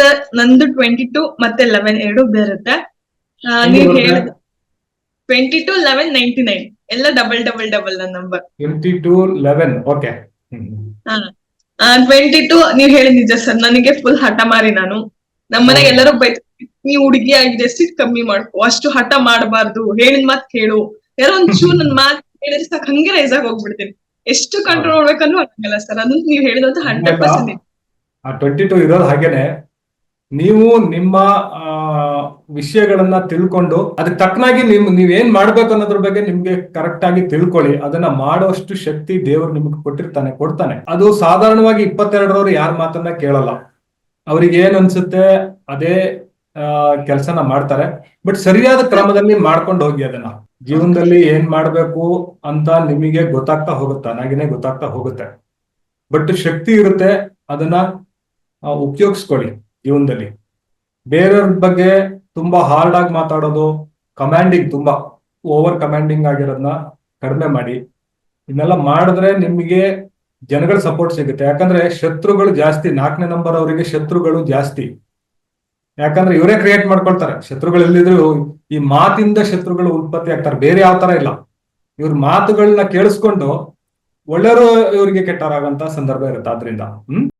Sir ನಂದು twenty two ಮತ್ತೆ eleven ಎರಡು ಬರುತ್ತೆ. ನೀವ್ ಹೇಳಿದ twenty two eleven ninety nine ಎಲ್ಲ ಡಬಲ್ ಡಬಲ್ ಡಬಲ್ ನನ್ನ number twenty two eleven okay twenty two ನೀವ್ ಹೇಳಿ ನಿಜ ಸರ್. ನನಗೆ ಫುಲ್ ಹಠ ಮಾರಿ ನಾನು. ನಮ್ಮನೆಗೆ. ಎಲ್ಲರೂ ಬೈತ ನೀ ಹುಡುಗಿ ಆಗಿದೆ ಸಿಟ್ ಕಮ್ಮಿ ಮಾಡ್ಕೊ. ಅಷ್ಟು ಹಠ ಮಾಡಬಾರ್ದು. ಹೇಳಿದ ಮಾತ್ ಕೇಳು. ಯಾರೋ ಒಂದ್ ಚೂರ್ ನನ್ ಮಾತ್ ಹೇಳಿದ್ರೆ ಸಾಕು. ಹಂಗೆ ರೈಸ್ ಆಗಿ ಹೋಗ್ಬಿಡ್ತೀನಿ. ಎಷ್ಟು ಕಂಟ್ರೋಲ್ ಮಾಡ್ಬೇಕನ್ನೂ ಆಗಲ್ಲ ಸರ್. ಅದನ್ನ ನೀವ್ ಹೇಳಿದಂತ ಹಂಡ್ರೆಡ್ ಪರ್ಸೆಂಟ್ ಟ್ವೆಂಟಿ ಟು ಇರೋದು ಹಾಗೇನೆ. ನೀವು ನಿಮ್ಮ ವಿಷಯಗಳನ್ನ ತಿಳ್ಕೊಂಡು ಅದಕ್ಕೆ ತಕ್ಕನಾಗಿ ನಿಮ್, ನೀವೇನ್ ಮಾಡ್ಬೇಕು ಅನ್ನೋದ್ರ ಬಗ್ಗೆ ನಿಮ್ಗೆ ಕರೆಕ್ಟ್ ಆಗಿ ತಿಳ್ಕೊಳ್ಳಿ. ಅದನ್ನ ಮಾಡುವಷ್ಟು ಶಕ್ತಿ ದೇವರು ನಿಮ್ಗೆ ಕೊಟ್ಟಿರ್ತಾನೆ, ಕೊಡ್ತಾನೆ. ಅದು ಸಾಧಾರಣವಾಗಿ ಇಪ್ಪತ್ತೆರಡರವ್ರು ಯಾರ ಮಾತನ್ನ ಕೇಳಲ್ಲ. ಅವ್ರಿಗೆ ಏನ್ ಅನ್ಸುತ್ತೆ, ಅದೇ ಕೆಲಸನ ಮಾಡ್ತಾರೆ. ಬಟ್ ಸರಿಯಾದ ಕ್ರಮದಲ್ಲಿ ಮಾಡ್ಕೊಂಡು ಹೋಗಿ ಅದನ್ನ. ಜೀವನದಲ್ಲಿ ಏನ್ ಮಾಡ್ಬೇಕು ಅಂತ ನಿಮಗೆ ಗೊತ್ತಾಗ್ತಾ ಹೋಗುತ್ತೆ ನನಗೇನೆ ಗೊತ್ತಾಗ್ತಾ ಹೋಗುತ್ತೆ. ಬಟ್ ಶಕ್ತಿ ಇರುತ್ತೆ, ಅದನ್ನ ಉಪಯೋಗಿಸ್ಕೊಳ್ಳಿ. ಜೀವನದಲ್ಲಿ. ಬೇರೆಯವ್ರ ಬಗ್ಗೆ ತುಂಬಾ ಹಾರ್ಡ್ ಆಗಿ ಮಾತಾಡೋದು ಕಮಾಂಡಿಂಗ್ ತುಂಬಾ ಓವರ್ ಕಮಾಂಡಿಂಗ್ ಆಗಿರೋದನ್ನ ಕಡಿಮೆ ಮಾಡಿ. ಇದನ್ನೆಲ್ಲ ಮಾಡಿದ್ರೆ ನಿಮಗೆ ಜನಗಳ ಸಪೋರ್ಟ್ ಸಿಗುತ್ತೆ. ಯಾಕಂದ್ರೆ ಶತ್ರುಗಳು ಜಾಸ್ತಿ, ನಾಲ್ಕನೇ ನಂಬರ್ ಅವರಿಗೆ ಶತ್ರುಗಳು ಜಾಸ್ತಿ. ಯಾಕಂದ್ರೆ ಇವರೇ ಕ್ರಿಯೇಟ್ ಮಾಡ್ಕೊಳ್ತಾರೆ. ಶತ್ರುಗಳು ಎಲ್ಲಿದ್ರು ಈ ಮಾತಿಂದ ಶತ್ರುಗಳು ಉತ್ಪತ್ತಿ ಆಗ್ತಾರೆ. ಬೇರೆ ಯಾವ ತರ ಇಲ್ಲ. ಇವ್ರ ಮಾತುಗಳನ್ನ ಕೇಳಿಸ್ಕೊಂಡು ಒಳ್ಳೆಯವರು ಇವರಿಗೆ ಕೆಟ್ಟರಾಗಂತ ಸಂದರ್ಭ ಇರುತ್ತೆ ಆದ್ರಿಂದ. ಹ್ಮ್?